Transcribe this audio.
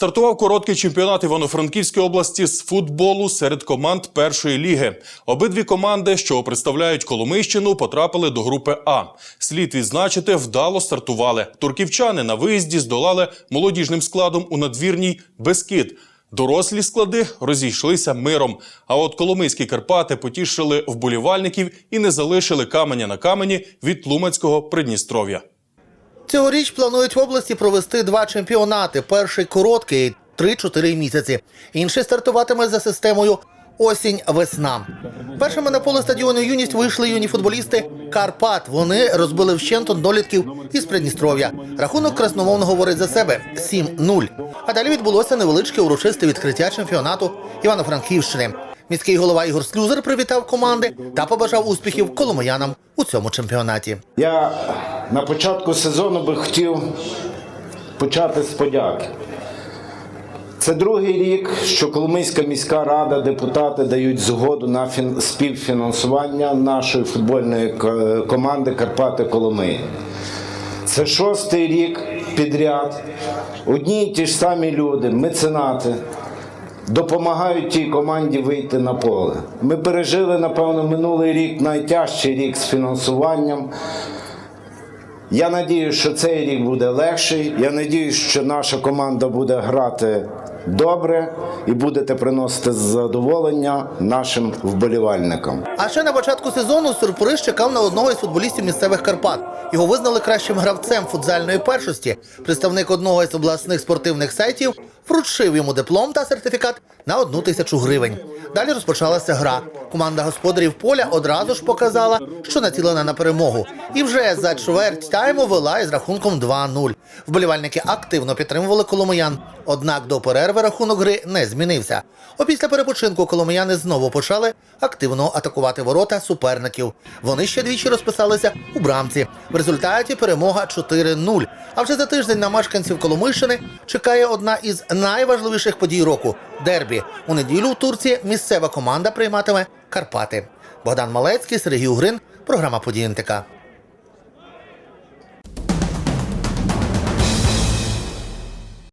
Стартував короткий чемпіонат Івано-Франківської області з футболу серед команд першої ліги. Обидві команди, що представляють Коломийщину, потрапили до групи А. Слід відзначити, вдало стартували. Турківчани на виїзді здолали молодіжним складом у надвірній Бескид. Дорослі склади розійшлися миром. А от Коломийські Карпати потішили вболівальників і не залишили каменя на камені від Тлумацького Придністров'я. Цьогоріч планують в області провести два чемпіонати. Перший короткий 3-4 місяці. Інший стартуватиме за системою осінь-весна. Першими на поле стадіону юність вийшли юні футболісти Карпат. Вони розбили вщент однолітків із Придністров'я. Рахунок красномовно говорить за себе 7-0. А далі відбулося невеличке урочисте відкриття чемпіонату Івано-Франківщини. Міський голова Ігор Слюзер привітав команди та побажав успіхів коломиянам у цьому чемпіонаті. Я на початку сезону би хотів почати з подяки. Це другий рік, що Коломийська міська рада, депутати дають згоду на співфінансування нашої футбольної команди Карпати Коломиї. Це шостий рік підряд. Одні й ті ж самі люди, меценати, допомагають тій команді вийти на поле. Ми пережили, напевно, минулий рік найтяжчий рік з фінансуванням. Я надію, що цей рік буде легший. Я надію, що наша команда буде грати добре і будете приносити задоволення нашим вболівальникам. А ще на початку сезону сюрприз чекав на одного із футболістів місцевих Карпат. Його визнали кращим гравцем футзальної першості. Представник одного із обласних спортивних сайтів вручив йому диплом та сертифікат на одну тисячу гривень. Далі розпочалася гра. Команда господарів поля одразу ж показала, що націлена на перемогу. І вже за чверть тайму вела із рахунком 2-0. Вболівальники активно підтримували коломиян. Однак до перерви рахунок гри не змінився. Опісля перепочинку коломияни знову почали активно атакувати ворота суперників. Вони ще двічі розписалися у брамці. В результаті перемога 4-0. А вже за тиждень на мешканців Коломийщини чекає одна із найважливіших подій року дербі. У неділю в Турції місцева команда прийматиме Карпати. Богдан Малецький, Сергій Угрин, програма «Події НТК».